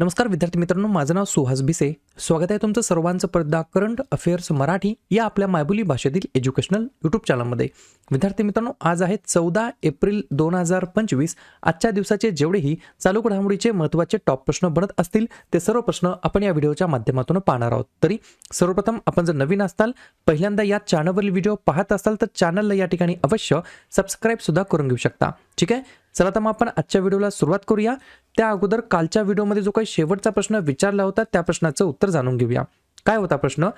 नमस्कार विद्यार्थी मित्रांनो माझं नाव सुहास भिसे. स्वागत आहे तुमचं सर्वांचं परदा करंट अफेअर्स मराठी या आपल्या मायबोली भाषेतील एज्युकेशनल यूट्यूब चॅनलमध्ये विद्यार्थी मित्रांनो आज आहे चौदा एप्रिल दोन हजार पंचवीस. आजच्या दिवसाचे जेवढेही चालू घडामोडीचे महत्त्वाचे टॉप प्रश्न बनत असतील ते सर्व प्रश्न आपण या व्हिडिओच्या माध्यमातून पाहणार आहोत. तरी सर्वप्रथम आपण जर नवीन असताल पहिल्यांदा या चॅनलवरील व्हिडिओ पाहत असाल तर चॅनलला या ठिकाणी अवश्य सबस्क्राईब सुद्धा करून घेऊ शकता. ठीक आहे? चला तर मग आपण आजच्या व्हिडिओला सुरुवात करूया. त्या अगोदर कालच्या व्हिडिओमध्ये जो काही शेवटचा प्रश्न विचारला होता त्या प्रश्नाचं उत्तर जाणून घेऊया. काय होता प्रश्न?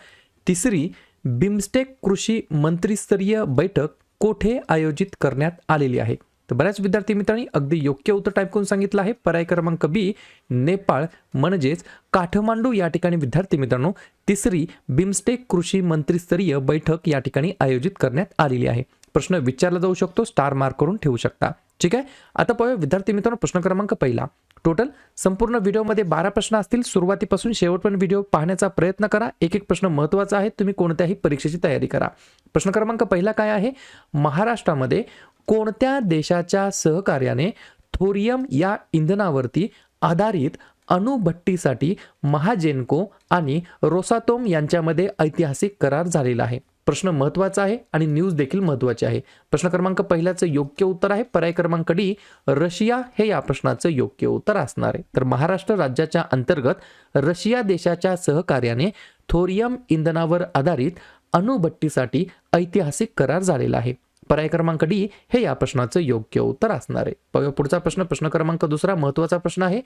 तिसरी बिमस्टेक कृषी मंत्रीस्तरीय बैठक कोठे आयोजित करण्यात आलेली आहे? तर बऱ्याच विद्यार्थी मित्रांनी अगदी योग्य उत्तर टाईप करून सांगितलं आहे. पर्याय क्रमांक बी नेपाळ म्हणजेच काठमांडू या ठिकाणी विद्यार्थी मित्रांनो तिसरी बिमस्टेक कृषी मंत्रीस्तरीय बैठक या ठिकाणी आयोजित करण्यात आलेली आहे. प्रश्न विचारला जाऊ शकतो स्टार मार्क करून ठेवू शकता. ठीक आहे? आता पाहूया विद्यार्थी मित्रांनो प्रश्न क्रमांक पहिला. टोटल संपूर्ण व्हिडिओमध्ये बारा प्रश्न असतील. सुरुवातीपासून शेवटपर्यंत व्हिडिओ पाहण्याचा प्रयत्न करा. एक एक प्रश्न महत्त्वाचा आहे तुम्ही कोणत्याही परीक्षेची तयारी करा. प्रश्न क्रमांक पहिला काय आहे? महाराष्ट्रामध्ये कोणत्या देशाच्या सहकार्याने थोरियम या इंधनावरती आधारित अणुभट्टीसाठी महाजेनको आणि रोसातोम यांच्यामध्ये ऐतिहासिक करार झालेला आहे? प्रश्न महत्त्वाचा आहे आणि न्यूज देखील महत्वाची आहे. प्रश्न क्रमांक पहिल्याचं योग्य उत्तर आहे. पर्याय क्रमांक डी रशिया हे या प्रश्नाचं योग्य उत्तर असणार आहे. तर महाराष्ट्र राज्याच्या अंतर्गत रशिया देशाच्या सहकार्याने थोरियम इंधनावर आधारित अणुभट्टीसाठी ऐतिहासिक करार झालेला आहे. पर्याय क्रमांक डी हे या प्रश्नाचं योग्य उत्तर असणार आहे. पुढचा प्रश्न. प्रश्न क्रमांक दुसरा महत्त्वाचा प्रश्न आहे.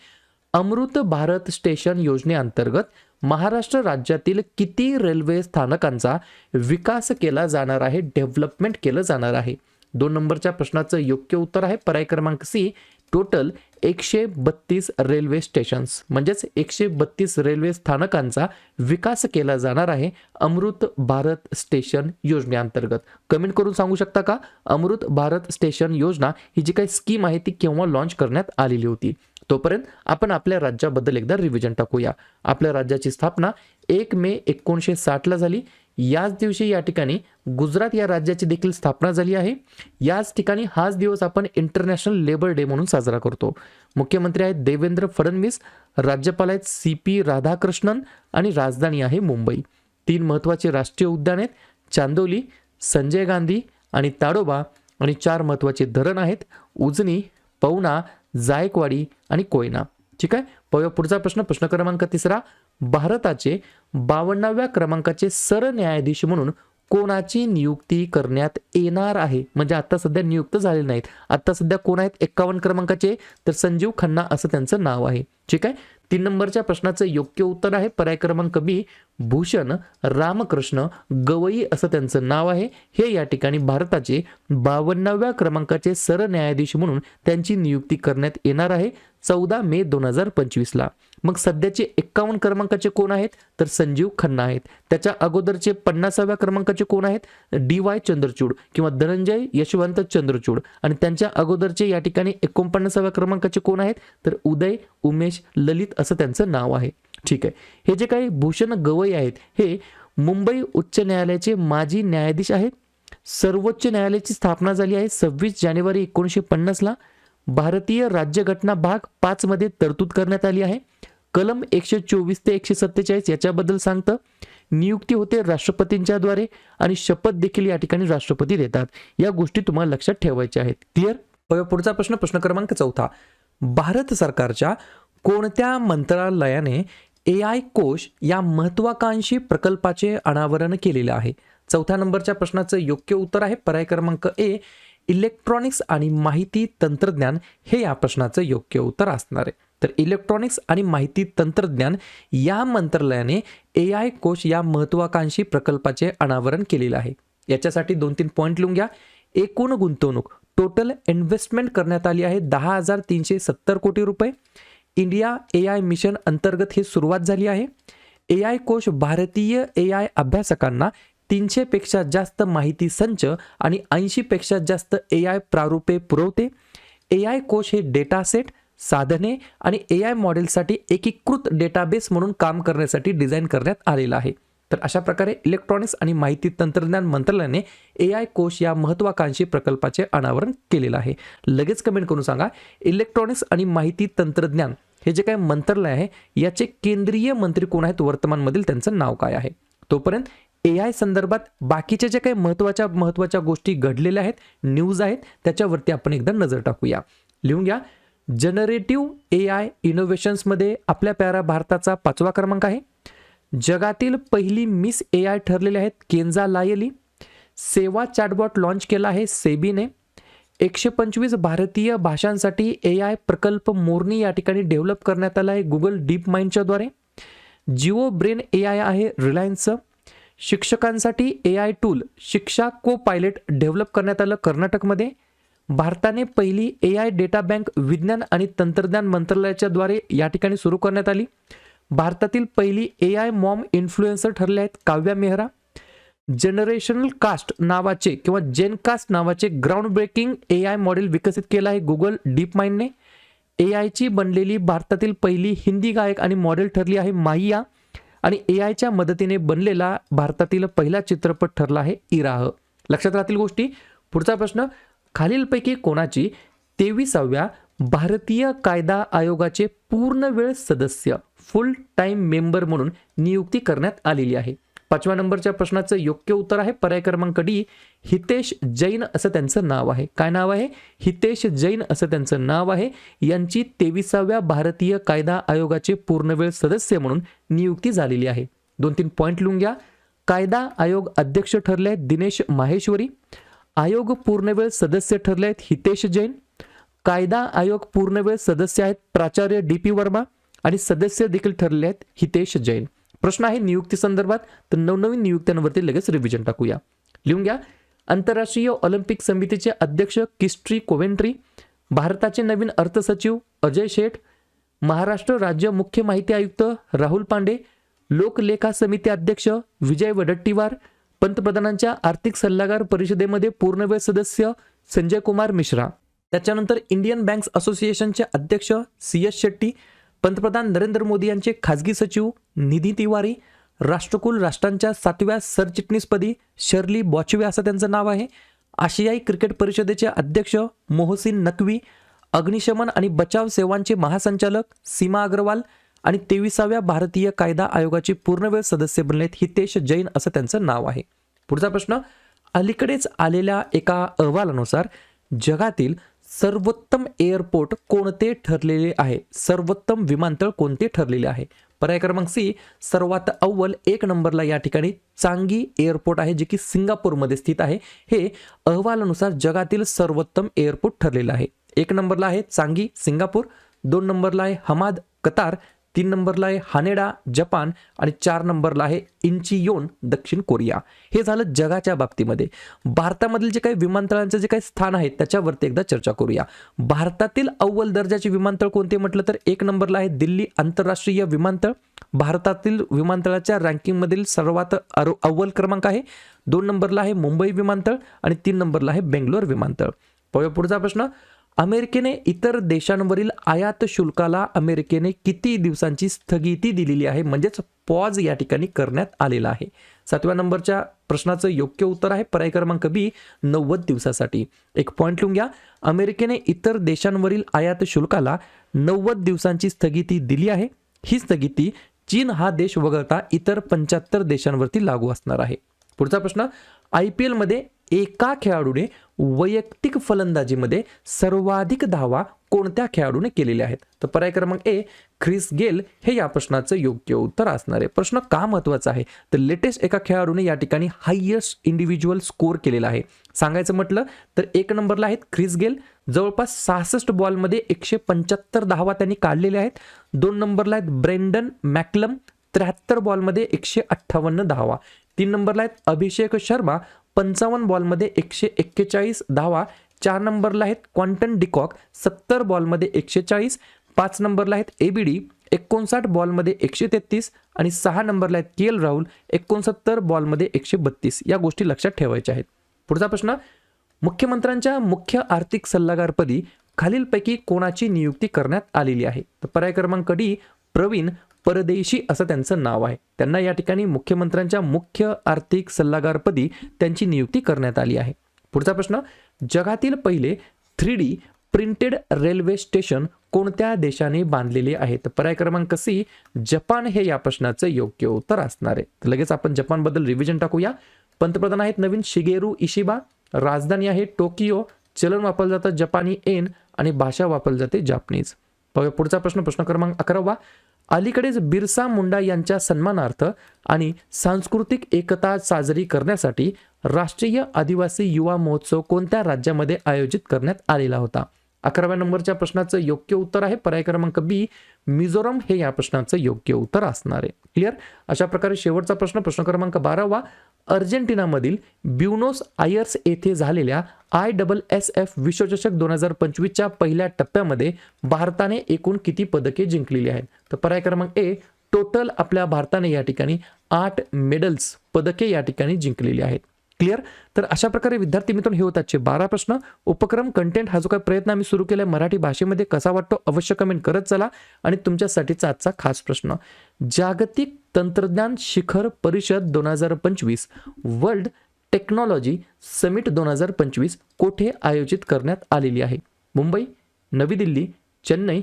अमृत भारत स्टेशन योजनेअंतर्गत महाराष्ट्र राज्यातील किती रेल्वे स्थानकांचा विकास केला जाणार आहे डेव्हलपमेंट केलं जाणार आहे? दोन नंबरच्या प्रश्नाचं योग्य उत्तर आहे पर्याय क्रमांक सी टोटल एकशे बत्तीस रेल्वे स्टेशन्स. म्हणजेच एकशे बत्तीस रेल्वे स्थानकांचा विकास केला जाणार आहे अमृत भारत स्टेशन योजनेअंतर्गत. कमेंट करून सांगू शकता का? अमृत भारत स्टेशन योजना ही जी काही स्कीम आहे ती केव्हा लॉन्च करण्यात आलेली होती? तोपर्यंत आपण आपल्या राज्याबद्दल एकदा रिव्हिजन टाकूया. आपल्या राज्याची स्थापना एक मे एकोणीसशे साठला झाली. याच दिवशी या ठिकाणी गुजरात या राज्याची देखील स्थापना झाली आहे. याच ठिकाणी हाच दिवस आपण इंटरनॅशनल लेबर डे म्हणून साजरा करतो. मुख्यमंत्री आहेत देवेंद्र फडणवीस राज्यपाल आहेत सी पी राधाकृष्णन आणि राजधानी आहे मुंबई. तीन महत्त्वाचे राष्ट्रीय उद्यान आहेत. चांदोली संजय गांधी आणि ताडोबा आणि चार महत्त्वाचे धरण आहेत. उजनी पवना जायकवाडी आणि कोयना. ठीक आहे? पाहूया पुढचा प्रश्न. प्रश्न क्रमांक तिसरा. भारताचे बावन्नाव्या क्रमांकाचे सरन्यायाधीश म्हणून कोणाची नियुक्ती करण्यात येणार आहे? म्हणजे आता सध्या नियुक्त झाले नाहीत. आता सध्या कोण आहेत? एक्कावन्न क्रमांकाचे. तर संजीव खन्ना असं त्यांचं नाव आहे. ठीक आहे? तीन नंबरच्या प्रश्नाचं योग्य उत्तर आहे. पर्याय क्रमांक बी भूषण रामकृष्ण गवई असं त्यांचं नाव आहे. हे या ठिकाणी भारताचे बावन्नाव्या क्रमांकाचे सरन्यायाधीश म्हणून त्यांची नियुक्ती करण्यात येणार आहे. चौदा मे दोन हजार पंचवीसला. मग सध्याचे एक्कावन्न क्रमांकाचे कोण आहेत? तर संजीव खन्ना आहेत. त्याच्या अगोदरचे पन्नासाव्या क्रमांकाचे कोण आहेत? डी वाय चंद्रचूड किंवा धनंजय यशवंत चंद्रचूड. आणि त्यांच्या अगोदरचे या ठिकाणी एकोणपन्नासाव्या क्रमांकाचे कोण आहेत? तर उदय उमेश ललित असं त्यांचं नाव आहे. ठीक आहे. हे जे काही भूषण गवई आहेत हे मुंबई उच्च न्यायालयाचे माजी न्यायाधीश आहेत. सर्वोच्च न्यायालयाची स्थापना झाली आहे सव्वीस जानेवारी एकोणीसशे पन्नासला. भारतीय राज्यघटना भाग पाच मध्ये तरतूद करण्यात आली आहे. कलम एकशे चोवीस ते एकशे सत्तेचाळीस याच्याबद्दल सांगतं. नियुक्ती होते राष्ट्रपतींच्या द्वारे आणि शपथ देखील या ठिकाणी राष्ट्रपती देतात. या गोष्टी तुम्हाला लक्षात ठेवायच्या आहेत. क्लिअर पुढचा प्रश्न प्रश्न क्रमांक चौथा. भारत सरकारच्या कोणत्या मंत्रालयाने ए आय कोश या महत्वाकांक्षी प्रकल्पाचे अनावरण केलेले आहे? चौथ्या नंबरच्या प्रश्नाचं योग्य उत्तर आहे. पर्याय क्रमांक ए इलेक्ट्रॉनिक्स आणि माहिती तंत्रज्ञान हे या प्रश्नाचं योग्य उत्तर असणार आहे. तर इलेक्ट्रॉनिक्स आणि माहिती तंत्रज्ञान या मंत्रालयाने ए आय कोश या महत्वाकांक्षी प्रकल्पाचे अनावरण केलेलं आहे. याच्यासाठी दोन तीन पॉईंट लिहून घ्या. एकूण गुंतवणूक टोटल इन्व्हेस्टमेंट करण्यात आली आहे दहा हजार तीनशे सत्तर कोटी रुपये. इंडिया ए आय मिशन अंतर्गत ही सुरुवात झाली आहे. ए आय कोश भारतीय ए आय अभ्यासकांना तीनशेपेक्षा जास्त माहिती संच आणि ऐंशीपेक्षा जास्त ए आय प्रारूपे पुरवते. ए आय कोश हे डेटा सेट साधने आणि ए आय मॉडेलसाठी एकीकृत डेटाबेस म्हणून काम करण्यासाठी डिझाईन करण्यात आलेलं आहे. तर अशा प्रकारे इलेक्ट्रॉनिक्स आणि माहिती तंत्रज्ञान मंत्रालयाने ए आय कोश या महत्वाकांक्षी प्रकल्पाचे अनावरण केलेलं आहे. लगेच कमेंट करून सांगा इलेक्ट्रॉनिक्स आणि माहिती तंत्रज्ञान हे जे काही मंत्रालय आहे याचे केंद्रीय मंत्री कोण आहेत वर्तमानमधील त्यांचं नाव काय आहे? तोपर्यंत ए आय संदर्भात बाकीच्या ज्या काही महत्त्वाच्या महत्त्वाच्या गोष्टी घडलेल्या आहेत न्यूज आहेत त्याच्यावरती आपण एकदा नजर टाकूया. लिहून घ्या जनरेटिव्ह ए आय इनोव्हेशन्समध्ये आपल्या प्यारा भारताचा पाचवा क्रमांक आहे. जगातील पहिली मिस ए आय ठरलेले आहेत केंजा लायली. सेवा चॅटबॉट लॉन्च केला आहे सेबीने. एकशे पंचवीस भारतीय भाषांसाठी ए आय प्रकल्प मोरनी या ठिकाणी डेव्हलप करण्यात आला आहे गुगल डीप माइंडच्याद्वारे जिओ ब्रेन ए आय आहे रिलायन्सचं शिक्षकांसाठी ए आय टूल शिक्षा को पायलट डेव्हलप करण्यात आलं कर्नाटकमध्ये. भारताने पहिली ए आय डेटा बँक विज्ञान आणि तंत्रज्ञान मंत्रालयाच्या द्वारे या ठिकाणी सुरू करण्यात आली. भारतातील पहिली ए आय मॉम इन्फ्लुएन्सर ठरले आहेत काव्या मेहरा. जनरेशनल कास्ट नावाचे किंवा जेन कास्ट नावाचे ground breaking A I model विकसित केलं आहे गुगल डीप माइंडने ए आयची बनलेली भारतातील पहिली हिंदी गायक आणि मॉडेल ठरली आहे माहिया. आणि ए आयच्या मदतीने बनलेला भारतातील पहिला चित्रपट ठरला आहे इराह. लक्षात राहतील गोष्टी. पुढचा प्रश्न खालीलपैकी कोणाची? तेविसाव्या भारतीय कायदा आयोगाचे पूर्ण वेळ सदस्य फुल टाईम मेंबर म्हणून नियुक्ती करण्यात आलेली आहे. पाचव्या नंबरच्या प्रश्नाचं योग्य उत्तर आहे पर्याय क्रमांक डी हितेश जैन असं त्यांचं नाव आहे. काय नाव आहे? हितेश जैन असं त्यांचं नाव आहे. यांची तेविसाव्या भारतीय कायदा आयोगाचे पूर्णवेळ सदस्य म्हणून नियुक्ती झालेली आहे. दोन तीन पॉईंट लिहून घ्या. कायदा आयोग अध्यक्ष ठरले दिनेश माहेश्वरी. आयोग पूर्णवेळ सदस्य ठरले आहेत हितेश जैन कायदा आयोग पूर्णवेळ सदस्य आहेत प्राचार्य डी पी वर्मा आणि सदस्य देखील ठरले आहेत हितेश जैन. प्रश्न आहे नियुक्ती संदर्भात तर नवनवीन नियुक्त्यांवरती लगेच रिव्हिजन टाकूया. लिहून घ्या. आंतरराष्ट्रीय ऑलिम्पिक समितीचे अध्यक्ष किस्ट्री कोवेंट्री भारताचे नवीन अर्थसचिव अजय शेठ महाराष्ट्र राज्य मुख्य माहिती आयुक्त राहुल पांडे लोकलेखा समिती अध्यक्ष विजय वडट्टीवार पंतप्रधानांच्या आर्थिक सल्लागार परिषदेमध्ये पूर्णवेळ सदस्य संजय कुमार मिश्रा. त्याच्यानंतर इंडियन बँक्स असोसिएशनचे अध्यक्ष सी एस शेट्टी पंतप्रधान नरेंद्र मोदी यांचे खाजगी सचिव निधी तिवारी राष्ट्रकुल राष्ट्रांच्या सातव्या सरचिटणीसपदी शर्ली बॉचवे असं त्यांचं नाव आहे. आशियाई क्रिकेट परिषदेचे अध्यक्ष मोहसिन नकवी अग्निशमन आणि बचाव सेवांचे महासंचालक सीमा अग्रवाल आणि तेविसाव्या भारतीय कायदा आयोगाचे पूर्णवेळ सदस्य बनलेत हितेश जैन असं त्यांचं नाव आहे. पुढचा प्रश्न अलीकडेच आलेल्या एका अहवालानुसार जगातील सर्वोत्तम एअरपोर्ट कोणते ठरलेले आहे? सर्वोत्तम विमानतळ कोणते ठरलेले आहे? पर्याय क्रमांक सी सर्वात अव्वल एक नंबरला या ठिकाणी चांगी एअरपोर्ट आहे जे की सिंगापूरमध्ये स्थित आहे. हे अहवालानुसार जगातील सर्वोत्तम एअरपोर्ट ठरलेलं आहे. एक नंबरला आहे चांगी सिंगापूर. दोन नंबरला आहे हमाद कतार. तीन नंबरला आहे हानेडा जपान आणि चार नंबरला आहे इंचियोन दक्षिण कोरिया. हे झालं जगाच्या बाबतीमध्ये. भारतामधील जे काही विमानतळांचं जे काही स्थान आहे त्याच्यावरती एकदा चर्चा करूया. भारतातील अव्वल दर्जाचे विमानतळ कोणते म्हटलं तर एक नंबरला आहे दिल्ली आंतरराष्ट्रीय विमानतळ. भारतातील विमानतळाच्या रँकिंगमधील सर्वात अव्वल क्रमांक आहे. दोन नंबरला आहे मुंबई विमानतळ आणि तीन नंबरला आहे बेंगलोर विमानतळ. पाहूया पुढचा प्रश्न. अमेरिकेने इतर देशांवरील आयात शुल्काला अमेरिकेने किती दिवसांची स्थगिती दिलेली आहे? म्हणजेच पॉज या ठिकाणी करण्यात आलेला आहे. सातव्या नंबरच्या प्रश्नाचं योग्य उत्तर आहे पर्याय क्रमांक बी नव्वद दिवसासाठी. एक पॉईंट लिहून घ्या. अमेरिकेने इतर देशांवरील आयात शुल्काला नव्वद दिवसांची स्थगिती दिली आहे. ही स्थगिती चीन हा देश वगळता इतर पंच्याहत्तर देशांवरती लागू असणार आहे. पुढचा प्रश्न आय पी एलमध्ये एका खेळाडूने वैयक्तिक फलंदाजीमध्ये सर्वाधिक धावा कोणत्या खेळाडूने केलेल्या आहेत? तर पर्याय क्रमांक ए ख्रिस गेल हे या प्रश्नाचं योग्य उत्तर असणार आहे. प्रश्न का महत्त्वाचा आहे? तर लेटेस्ट एका खेळाडूने या ठिकाणी हायएस्ट इंडिव्हिज्युअल स्कोर केलेला आहे. सांगायचं म्हटलं तर एक नंबरला आहेत ख्रिस गेल. जवळपास सहासष्ट बॉलमध्ये एकशे पंच्याहत्तर धावा त्यांनी काढलेल्या आहेत. दोन नंबरला आहेत ब्रेंडन मॅकलम. त्र्याहत्तर बॉलमध्ये एकशे अठ्ठावन्न धावा. तीन नंबरला आहेत अभिषेक शर्मा. पंचावन्न बॉलमध्ये एकशे एक्केचाळीस धावा चार नंबरला आहेत क्वांटन डिकॉक सत्तर बॉलमध्ये एकशे चाळीस पाच नंबरला आहेत ए बी डी एकोणसाठ बॉलमध्ये एकशे तेहतीस आणि सहा नंबरला आहेत के एल राहुल एकोणसत्तर बॉलमध्ये एकशे बत्तीस. या गोष्टी लक्षात ठेवायच्या आहेत. पुढचा प्रश्न मुख्यमंत्र्यांच्या मुख्य आर्थिक सल्लागारपदी खालीलपैकी कोणाची नियुक्ती करण्यात आलेली आहे? तर पर्याय क्रमांक डी प्रवीण परदेशी असं त्यांचं नाव आहे. त्यांना या ठिकाणी मुख्यमंत्र्यांच्या मुख्य आर्थिक सल्लागारपदी त्यांची नियुक्ती करण्यात आली आहे. पुढचा प्रश्न जगातील पहिले three D printed railway station कोणत्या देशाने बांधलेले आहे तर पर्याय क्रमांक सी जपान हे या प्रश्नाचं योग्य उत्तर असणार आहे. तर लगेच आपण जपानबद्दल रिव्हिजन टाकूया. पंतप्रधान आहेत नवीन शिगेरू इशिबा राजधानी आहे टोकियो चलन वापरलं जातं जपानी एन आणि भाषा वापरली जाते जापनीज. पुढचा प्रश्न प्रश्न क्रमांक अकरावा. अलीकडेच बिरसा मुंडा यांच्या सन्मानार्थ आणि सांस्कृतिक एकता साजरी करण्यासाठी राष्ट्रीय आदिवासी युवा महोत्सव कोणत्या राज्यामध्ये आयोजित करण्यात आलेला होता? अकराव्या नंबरच्या प्रश्नाचं योग्य उत्तर आहे. पर्याय क्रमांक बी मिझोरम हे या प्रश्नाचं योग्य उत्तर असणार आहे. क्लिअर अशा प्रकारे शेवटचा प्रश्न प्रश्न क्रमांक बारावा. अर्जेंटिनामधील ब्युनोस आयर्स येथे झालेल्या आय डबल एस एफ विश्वचषक दोन हजार पंचवीसच्या पहिल्या टप्प्यामध्ये भारताने एकूण किती पदके जिंकलेली आहेत? तर पर्याय क्रमांक ए टोटल आपल्या भारताने या ठिकाणी आठ मेडल्स पदके या ठिकाणी जिंकलेली आहेत. क्लिअर? तर अशा प्रकारे विद्यार्थी मित्रांनो हे होताचे बारा प्रश्न. उपक्रम कंटेंट हा जो काही प्रयत्न आम्ही सुरू केलाय मराठी भाषेमध्ये कसा वाटतो अवश्य कमेंट करत चला. आणि तुमच्यासाठीचा आजचा खास प्रश्न. जागतिक तंत्रज्ञान शिखर परिषद दोन हजार पंचवीस वर्ल्ड टेक्नॉलॉजी समिट दोन हजार पंचवीस कोठे आयोजित करण्यात आलेली आहे? मुंबई नवी दिल्ली चेन्नई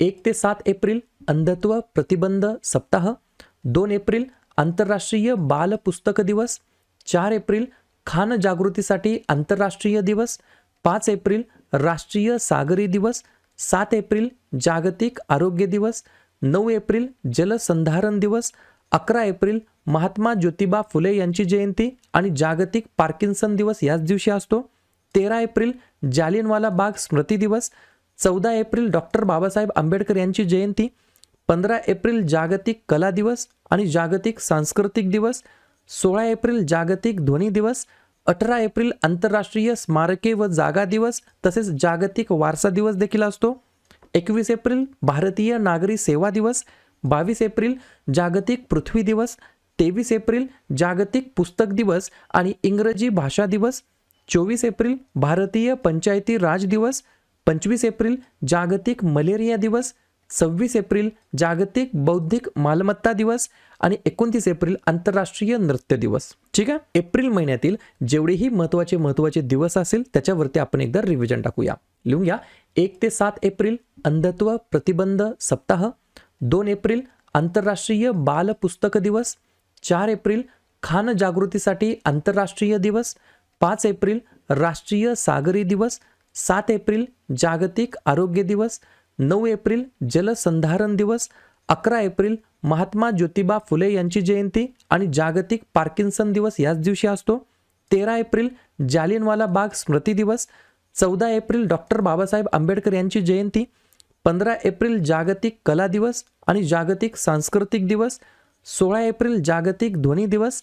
एक ते सात एप्रिल अंधत्व प्रतिबंध सप्ताह दोन एप्रिल आंतरराष्ट्रीय बाल पुस्तक दिवस चार एप्रिल खान जागृतीसाठी आंतरराष्ट्रीय दिवस पाच एप्रिल राष्ट्रीय सागरी दिवस सात एप्रिल जागतिक आरोग्य दिवस नऊ एप्रिल जलसंधारण दिवस अकरा एप्रिल महात्मा ज्योतिबा फुले यांची जयंती आणि जागतिक पार्किन्सन दिवस याच दिवशी असतो तेरा एप्रिल जालियनवाला बाग स्मृती दिवस चौदा एप्रिल डॉक्टर बाबासाहेब आंबेडकर यांची जयंती पंधरा एप्रिल जागतिक कला दिवस आणि जागतिक सांस्कृतिक दिवस सोळा एप्रिल जागतिक ध्वनी दिवस अठरा एप्रिल आंतरराष्ट्रीय स्मारके व जागा दिवस तसेच जागतिक वारसा दिवस देखील असतो. एकवीस एप्रिल भारतीय नागरी सेवा दिवस बावीस एप्रिल जागतिक पृथ्वी दिवस तेवीस एप्रिल जागतिक पुस्तक दिवस आणि इंग्रजी भाषा दिवस चोवीस एप्रिल भारतीय पंचायती राज दिवस पंचवीस एप्रिल जागतिक मलेरिया दिवस सव्वीस एप्रिल जागतिक बौद्धिक मालमत्ता दिवस आणि एकोणतीस एप्रिल आंतरराष्ट्रीय नृत्य दिवस. ठीक आहे? एप्रिल महिन्यातील जेवढेही महत्त्वाचे महत्त्वाचे दिवस असेल त्याच्यावरती आपण एकदा रिव्हिजन टाकूया. लिहून घ्या. एक ते सात एप्रिल अंधत्व प्रतिबंध सप्ताह दोन एप्रिल आंतरराष्ट्रीय बाल पुस्तक दिवस चार एप्रिल खान जागृतीसाठी आंतरराष्ट्रीय दिवस पाच एप्रिल राष्ट्रीय सागरी दिवस सात एप्रिल जागतिक आरोग्य दिवस नऊ एप्रिल जलसंधारण दिवस अकरा एप्रिल महात्मा ज्योतिबा फुले यांची जयंती आणि जागतिक पार्किन्सन दिवस याच दिवशी असतो. तेरा एप्रिल जालियनवाला बाग स्मृती दिवस चौदा एप्रिल डॉक्टर बाबासाहेब आंबेडकर यांची जयंती पंधरा एप्रिल जागतिक कला दिवस आणि जागतिक सांस्कृतिक दिवस सोळा एप्रिल जागतिक ध्वनी दिवस